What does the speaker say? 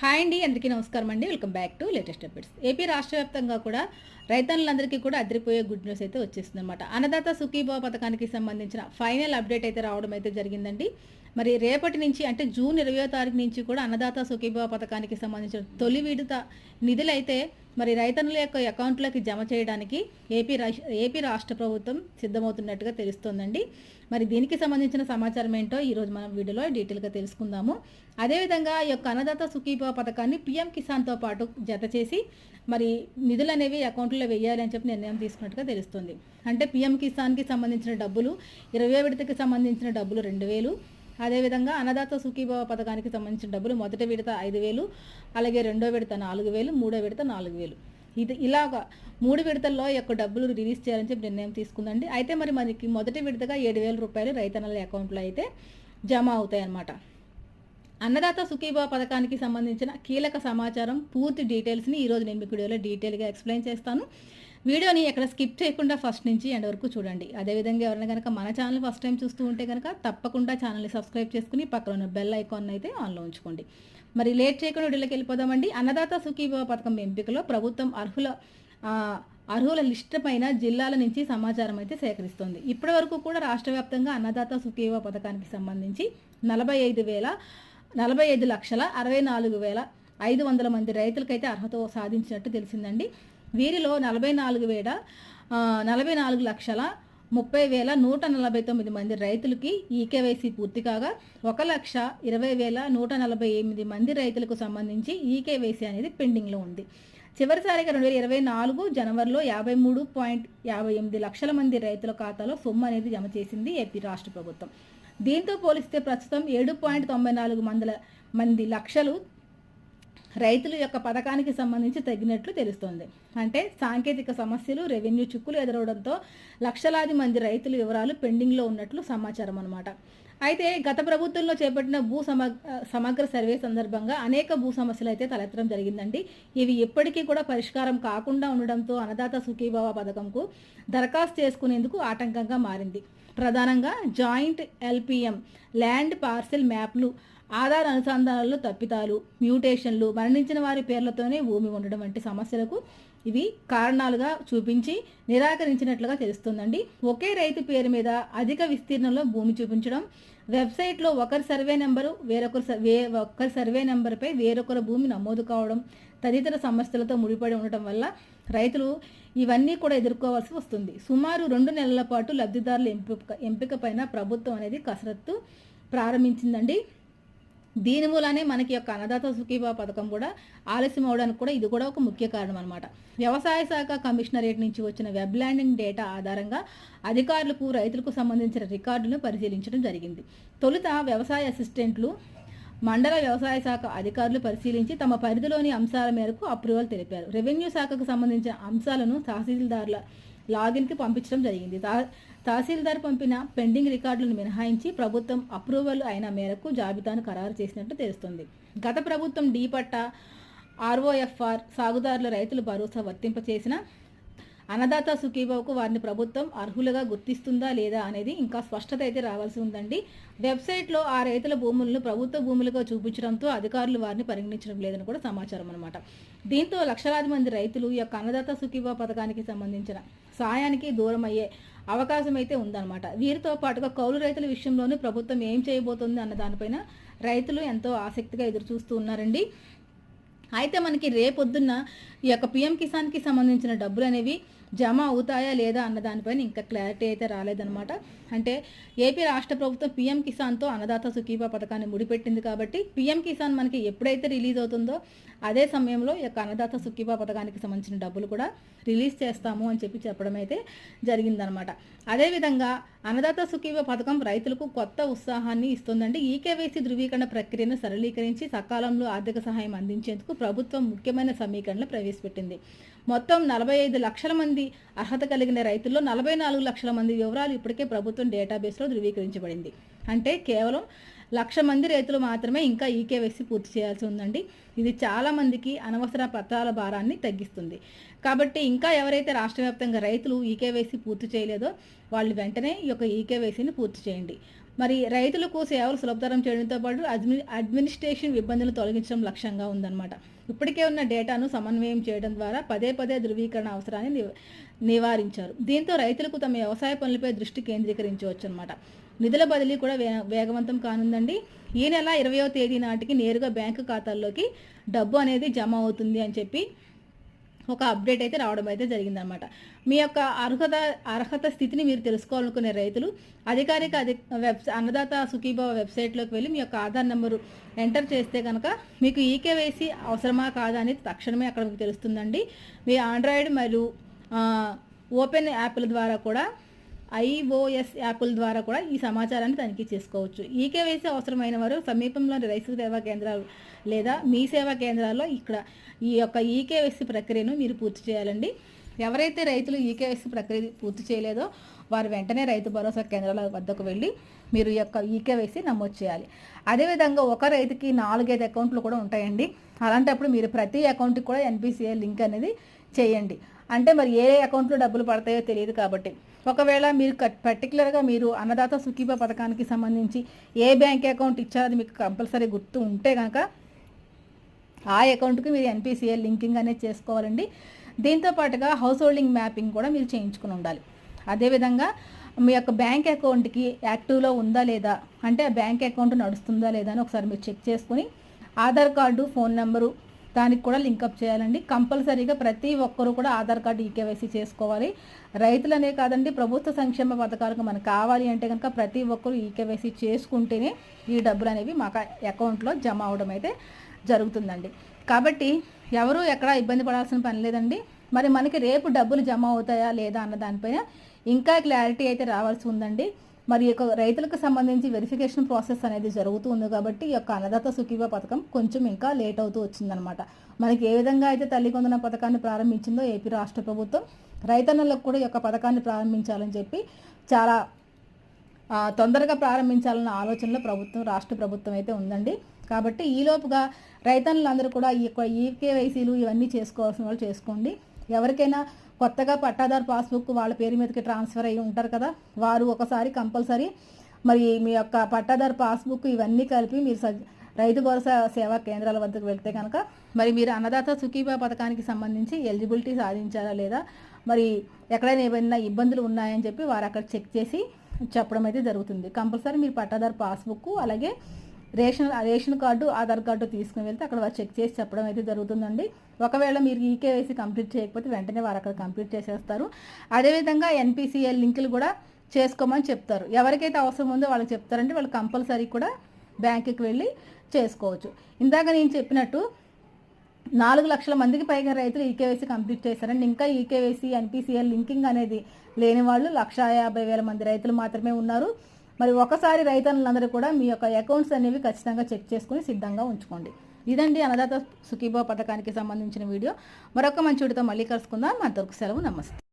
Hi అండి అందరికీ నమస్కారం అండి. Welcome back to latest updates. AP రాష్ట్ర వ్యాప్తంగా కూడా రైతన్నులందరికీ కూడా అదిరిపోయే గుడ్ న్యూస్ అయితే వచ్చేస్తుంది అనమాట అన్నదాత సుఖీభావ పథకానికి సంబంధించిన ఫైనల్ అప్డేట్ అయితే రావడం అయితే జరిగిందండి. మరి రేపటి నుంచి అంటే జూన్ ఇరవయో తారీఖు నుంచి కూడా అన్నదాత సుఖీభావ పథకానికి సంబంధించిన తొలి విడత నిధులైతే మరి రైతన్నుల యొక్క అకౌంట్లోకి జమ చేయడానికి ఏపీ ఏపీ రాష్ట్ర ప్రభుత్వం సిద్ధమవుతున్నట్టుగా తెలుస్తోందండి. మరి దీనికి సంబంధించిన సమాచారం ఏంటో ఈరోజు మనం వీడియోలో డీటెయిల్గా తెలుసుకుందాము. అదేవిధంగా ఈ యొక్క అన్నదాత సుఖీభావ పథకాన్ని పిఎం కిసాన్తో పాటు జత చేసి మరి నిధులు అనేవి అకౌంట్లో వేయాలి అని చెప్పి నిర్ణయం తీసుకున్నట్టుగా తెలుస్తుంది. అంటే పిఎం కిసాన్కి సంబంధించిన డబ్బులు ఇరవై విడతకి సంబంధించిన డబ్బులు రెండు వేలు అదేవిధంగా అన్నదాత సుఖీభావ పథకానికి సంబంధించిన డబ్బులు మొదటి విడత ఐదు వేలు అలాగే రెండో విడత నాలుగు వేలు మూడో విడత నాలుగు వేలు. ఇది ఇలాగ మూడు విడతల్లో యొక్క డబ్బులు రిలీజ్ చేయాలని చెప్పి నిర్ణయం తీసుకుందండి. అయితే మరి మనకి మొదటి విడతగా ఏడు వేల రూపాయలు రైతన్నల అకౌంట్లో అయితే జమ అవుతాయి అన్నమాట అన్నదాత సుఖీభావ పథకానికి సంబంధించిన కీలక సమాచారం పూర్తి డీటెయిల్స్ని ఈరోజు నేను మీకు వీడియోలో డీటెయిల్గా ఎక్స్ప్లెయిన్ చేస్తాను. వీడియోని ఎక్కడ స్కిప్ చేయకుండా ఫస్ట్ నుంచి ఎండ్ వరకు చూడండి. అదేవిధంగా ఎవరైనా కనుక మన ఛానల్ ఫస్ట్ టైం చూస్తూ ఉంటే కనుక తప్పకుండా ఛానల్ని సబ్స్క్రైబ్ చేసుకుని పక్కన ఉన్న బెల్ ఐకాన్ అయితే ఆన్లో ఉంచుకోండి. మరి లేట్ చేయకుండా వీడియోలోకి వెళ్ళిపోదామండి. అన్నదాత సుఖీభావ పథకం ఎంపికలో ప్రభుత్వం అర్హుల అర్హుల లిస్ట్ పైన జిల్లాల నుంచి సమాచారం అయితే సేకరిస్తోంది. ఇప్పటి వరకు కూడా రాష్ట్ర వ్యాప్తంగా అన్నదాత సుఖీభావ పథకానికి సంబంధించి నలభై ఐదు వేల నలభై ఐదు లక్షల అరవై నాలుగు వేల ఐదు వందల మంది రైతులకైతే అర్హత సాధించినట్టు తెలిసిందండి. వీరిలో నలభై నాలుగు వేల నలభై నాలుగు లక్షల ముప్పై వేల నూట నలభై తొమ్మిది మంది రైతులకి ఈకేవైసీ పూర్తి కాగా ఒక లక్ష ఇరవై వేల నూట నలభై ఎనిమిది మంది రైతులకు సంబంధించి ఈకేవైసీ అనేది పెండింగ్లో ఉంది. చివరిసారిగా రెండు వేల ఇరవై నాలుగు జనవరిలో యాభై మూడు పాయింట్ యాభై ఎనిమిది లక్షల మంది రైతుల ఖాతాలో సొమ్ము అనేది జమ చేసింది ఏపీ రాష్ట్ర ప్రభుత్వం. దీంతో పోలిస్తే ప్రస్తుతం ఏడు పాయింట్ తొంభై నాలుగు మందల మంది లక్షలు రైతుల యొక్క పథకానికి సంబంధించి తగ్గినట్లు తెలుస్తోంది. అంటే సాంకేతిక సమస్యలు రెవెన్యూ చిక్కులు ఎదురవడంతో లక్షలాది మంది రైతుల వివరాలు పెండింగ్లో ఉన్నట్లు సమాచారం అనమాట అయితే గత ప్రభుత్వంలో చేపట్టిన భూ సమగ్ర సమగ్ర సర్వే సందర్భంగా అనేక భూ సమస్యలు అయితే తలెత్తడం జరిగిందండి. ఇవి ఎప్పటికీ కూడా పరిష్కారం కాకుండా ఉండడంతో అన్నదాత సుఖీభావ పథకంకు దరఖాస్తు చేసుకునేందుకు ఆటంకంగా మారింది. ప్రధానంగా జాయింట్ ఎల్పిఎం ల్యాండ్ పార్సెల్ మ్యాప్లు ఆధార్ అనుసంధానాలు తప్పితాలు మ్యూటేషన్లు మరణించిన వారి పేర్లతోనే భూమి ఉండడం వంటి సమస్యలకు ఇవి కారణాలుగా చూపించి నిరాకరించినట్లుగా తెలుస్తుందండి. ఒకే రైతు పేరు మీద అధిక విస్తీర్ణంలో భూమి చూపించడం వెబ్సైట్లో ఒకరి సర్వే నెంబరు వేరొకరు వే ఒక్కరి సర్వే నెంబర్పై వేరొకరు భూమి నమోదు కావడం తదితర సమస్యలతో ముడిపడి ఉండటం వల్ల రైతులు ఇవన్నీ కూడా ఎదుర్కోవాల్సి వస్తుంది. సుమారు రెండు నెలల పాటు లబ్ధిదారుల ఎంపిక ఎంపిక పైన ప్రభుత్వం అనేది కసరత్తు ప్రారంభించిందండి. దీని మూలానే మనకి యొక్క అన్నదాత సుఖీభావ పథకం కూడా ఆలస్యం అవడానికి కూడా ఇది కూడా ఒక ముఖ్య కారణం అనమాట వ్యవసాయ శాఖ కమిషనరేట్ నుంచి వచ్చిన వెబ్ ల్యాండింగ్ డేటా ఆధారంగా అధికారులకు రైతులకు సంబంధించిన రికార్డులను పరిశీలించడం జరిగింది. తొలుత వ్యవసాయ అసిస్టెంట్లు మండల వ్యవసాయ శాఖ అధికారులు పరిశీలించి తమ పరిధిలోని అంశాల మేరకు అప్రూవల్ తెలిపారు. రెవెన్యూ శాఖకు సంబంధించిన అంశాలను తహసీల్దార్ల లాగిన్కి పంపించడం జరిగింది. తా తహసీల్దార్ పంపిన పెండింగ్ రికార్డులను మినహాయించి ప్రభుత్వం అప్రూవల్ అయిన మేరకు జాబితాను ఖరారు చేసినట్టు తెలుస్తుంది. గత ప్రభుత్వం డీ పట్టా ఆర్ఓఎఫ్ఆర్ సాగుదారుల రైతులు భరోసా వర్తింపచేసిన అన్నదాత సుఖీబాబుకు వారిని ప్రభుత్వం అర్హులుగా గుర్తిస్తుందా లేదా అనేది ఇంకా స్పష్టత అయితే రావాల్సి ఉందండి. వెబ్సైట్లో ఆ రైతుల భూములను ప్రభుత్వ భూములుగా చూపించడంతో అధికారులు వారిని పరిగణించడం లేదని కూడా సమాచారం అనమాట దీంతో లక్షలాది మంది రైతులు ఈ యొక్క అన్నదాత సుఖీబా పథకానికి సంబంధించిన సాయానికి దూరం అయ్యే అవకాశం అయితే ఉందన్నమాట. వీరితో పాటుగా కౌలు రైతుల విషయంలోనూ ప్రభుత్వం ఏం చేయబోతుంది అన్న దానిపైన రైతులు ఎంతో ఆసక్తిగా ఎదురు చూస్తూ ఉన్నారండి. అయితే మనకి రేపొద్దున్న ఈ యొక్క పిఎం కిసాన్కి సంబంధించిన డబ్బులు అనేవి జమ అవుతాయా లేదా అన్న దానిపైన ఇంకా క్లారిటీ అయితే రాలేదనమాట అంటే ఏపీ రాష్ట్ర ప్రభుత్వం పిఎం కిసాన్తో అన్నదాత సుఖీబా పథకాన్ని ముడిపెట్టింది కాబట్టి పిఎం కిసాన్ మనకి ఎప్పుడైతే రిలీజ్ అవుతుందో అదే సమయంలో ఈ యొక్క అన్నదాత సుఖీభా పథకానికి సంబంధించిన డబ్బులు కూడా రిలీజ్ చేస్తాము అని చెప్పి చెప్పడం అయితే జరిగిందనమాట అదేవిధంగా అన్నదాత సుఖీవ పథకం రైతులకు కొత్త ఉత్సాహాన్ని ఇస్తుందండి ఈకేవైసీ ధృవీకరణ ప్రక్రియను సరళీకరించి సకాలంలో ఆర్థిక సహాయం అందించేందుకు ప్రభుత్వం ముఖ్యమైన సమీకరణలు ప్రవేశపెట్టింది. మొత్తం నలభై ఐదు లక్షల మంది అర్హత కలిగిన రైతుల్లో నలభై నాలుగు లక్షల మంది వివరాలు ఇప్పటికే ప్రభుత్వం డేటాబేస్లో ధృవీకరించబడింది. అంటే కేవలం లక్ష మంది రైతులు మాత్రమే ఇంకా ఈకేవైసీ పూర్తి చేయాల్సి ఉందండి. ఇది చాలామందికి అనవసర పత్రాల భారాన్ని తగ్గిస్తుంది. కాబట్టి ఇంకా ఎవరైతే రాష్ట్ర వ్యాప్తంగా రైతులు ఈకేవైసీ పూర్తి చేయలేదో వాళ్ళు వెంటనే ఈ యొక్క ఈకేవైసీని పూర్తి చేయండి. మరి రైతులకు సేవలు సులభతరం చేయడంతో పాటు అడ్మి అడ్మినిస్ట్రేషన్ ఇబ్బందులు తొలగించడం లక్ష్యంగా ఉందన్నమాట. ఇప్పటికే ఉన్న డేటాను సమన్వయం చేయడం ద్వారా పదే పదే ధృవీకరణ అవసరాన్ని నివారించారు. దీంతో రైతులకు తమ వ్యవసాయ పనులపై దృష్టి కేంద్రీకరించవచ్చు అనమాట నిధుల బదిలీ కూడా వే వేగవంతం కానుందండి. ఈ నెల ఇరవయో తేదీ నాటికి నేరుగా బ్యాంకు ఖాతాల్లోకి డబ్బు అనేది జమ అవుతుంది అని చెప్పి ఒక అప్డేట్ అయితే రావడం అయితే జరిగిందనమాట. మీ యొక్క అర్హత అర్హత స్థితిని మీరు తెలుసుకోవాలనుకునే రైతులు అధికారిక అధి వెబ్ అన్నదాత సుఖీభావ వెబ్సైట్లోకి వెళ్ళి మీ యొక్క ఆధార్ నెంబరు ఎంటర్ చేస్తే కనుక మీకు ఈకేవైసీ అవసరమా కాదా అనేది తక్షణమే అక్కడ మీకు తెలుస్తుందండి. మీ ఆండ్రాయిడ్ మరియు ఓపెన్ యాప్ల ద్వారా కూడా ఐఓఎస్ యాప్ల ద్వారా కూడా ఈ సమాచారాన్ని తనిఖీ చేసుకోవచ్చు. ఈకేవైసీ అవసరమైన వారు సమీపంలోని రైతు సేవా కేంద్రాలు లేదా మీ సేవా కేంద్రాల్లో ఇక్కడ ఈ యొక్క ఈకేవైసీ ప్రక్రియను మీరు పూర్తి చేయాలండి. ఎవరైతే రైతులు ఈకేవైసీ ప్రక్రియ పూర్తి చేయలేదో వారు వెంటనే రైతు భరోసా కేంద్రాల వద్దకు వెళ్ళి మీరు ఈ యొక్క ఈకేవైసీ నమోదు చేయాలి. అదేవిధంగా ఒక రైతుకి నాలుగైదు అకౌంట్లు కూడా ఉంటాయండి. అలాంటప్పుడు మీరు ప్రతి అకౌంట్కి కూడా ఎన్పిసిఐ లింక్ అనేది చేయండి. అంటే మరి ఏ అకౌంట్లో డబ్బులు పడతాయో తెలియదు కాబట్టి. ఒకవేళ మీరు పర్టికులర్గా మీరు అన్నదాత సుఖీభ పథకానికి సంబంధించి ఏ బ్యాంక్ అకౌంట్ ఇచ్చారో అది మీకు కంపల్సరీ గుర్తు ఉంటే కనుక ఆ అకౌంట్కి మీరు ఎన్పిసిఐ లింకింగ్ అనేది చేసుకోవాలండి. దీంతో పాటుగా హౌస్ హోల్డింగ్ మ్యాపింగ్ కూడా మీరు చేయించుకుని ఉండాలి. అదేవిధంగా మీ యొక్క బ్యాంక్ అకౌంట్కి యాక్టివ్లో ఉందా లేదా అంటే ఆ బ్యాంక్ అకౌంట్ నడుస్తుందా లేదా అని ఒకసారి మీరు చెక్ చేసుకుని ఆధార్ కార్డు ఫోన్ నెంబరు దానికి కూడా లింకప్ చేయాలండి. కంపల్సరీగా ప్రతి ఒక్కరూ కూడా ఆధార్ కార్డు ఈకేవైసీ చేసుకోవాలి. రైతులనే కాదండి ప్రభుత్వ సంక్షేమ పథకాలకు మనకు కావాలి అంటే కనుక ప్రతి ఒక్కరూ ఈకేవైసీ చేసుకుంటేనే ఈ డబ్బులు అనేవి మాకు అకౌంట్లో జమ అవడం అయితే జరుగుతుందండి. కాబట్టి ఎవరు ఎక్కడ ఇబ్బంది పడాల్సిన పని లేదండి. మరి మనకి రేపు డబ్బులు జమ అవుతాయా లేదా అన్న దానిపైన ఇంకా క్లారిటీ అయితే రావాల్సి ఉందండి. మరి యొక్క రైతులకు సంబంధించి వెరిఫికేషన్ ప్రాసెస్ అనేది జరుగుతూ ఉంది కాబట్టి ఈ యొక్క అన్నదాత సుఖీవ పథకం కొంచెం ఇంకా లేట్ అవుతూ వచ్చిందనమాట మనకి ఏ విధంగా అయితే తల్లి కొందన పథకాన్ని ప్రారంభించిందో ఏపీ రాష్ట్ర ప్రభుత్వం రైతన్నలకు కూడా ఈ యొక్క పథకాన్ని ప్రారంభించాలని చెప్పి చాలా తొందరగా ప్రారంభించాలన్న ఆలోచనలో ప్రభుత్వం రాష్ట్ర ప్రభుత్వం అయితే ఉందండి. కాబట్టి ఈలోపుగా రైతన్నులందరూ కూడా ఈ ఈ ఈకేవైసీలు ఇవన్నీ చేసుకోవాల్సిన వాళ్ళు చేసుకోండి. ఎవరికైనా కొత్తగా పట్టాదారు పాస్బుక్ వాళ్ళ పేరు మీదకి ట్రాన్స్ఫర్ అయ్యి ఉంటారు కదా వారు ఒకసారి కంపల్సరీ మరి మీ యొక్క పట్టాదారు పాస్బుక్ ఇవన్నీ కలిపి మీరు సజ్- రైతు భరోసా సేవా కేంద్రాల వద్దకు వెళ్తే కనుక మరి మీరు అన్నదాత సుఖీబా పథకానికి సంబంధించి ఎలిజిబిలిటీ సాధించారా లేదా మరి ఎక్కడైనా ఏమైనా ఇబ్బందులు ఉన్నాయని చెప్పి వారు అక్కడ చెక్ చేసి చెప్పడం అయితే జరుగుతుంది. కంపల్సరీ మీరు పట్టాదారు పాస్బుక్ అలాగే ration ration card Aadhaar card తీసుకుని వెళ్తే అక్కడ వారు చెక్ చేసి చెప్పడం అయితే జరుగుతుందండి. ఒకవేళ మీరు ఈకేవైసీ కంప్లీట్ చేయకపోతే వెంటనే వారు అక్కడ కంప్లీట్ చేసేస్తారు. అదేవిధంగా ఎన్పిసిఎల్ లింకులు కూడా చేసుకోమని చెప్తారు. ఎవరికైతే అవసరం ఉందో వాళ్ళకి చెప్తారంటే వాళ్ళు కంపల్సరీ కూడా బ్యాంకుకి వెళ్ళి చేసుకోవచ్చు. ఇందాక నేను చెప్పినట్టు నాలుగు లక్షల మందికి పైగా రైతులు ఈకేవైసీ కంప్లీట్ చేశారండి. ఇంకా ఈకేవైసీ ఎన్పిసిఎల్ లింకింగ్ అనేది లేని వాళ్ళు లక్ష యాభై వేల మంది రైతులు మాత్రమే ఉన్నారు. మరి ఒకసారి రైతన్నులందరూ కూడా మీ యొక్క అకౌంట్స్ అనేవి ఖచ్చితంగా చెక్ చేసుకుని సిద్ధంగా ఉంచుకోండి. ఇదండి అన్నదాత సుఖీభావ పథకానికి సంబంధించిన వీడియో. మరొక మంచి వీడితో మళ్ళీ కలుసుకుందాం. అంతవరకు సెలవు నమస్తే.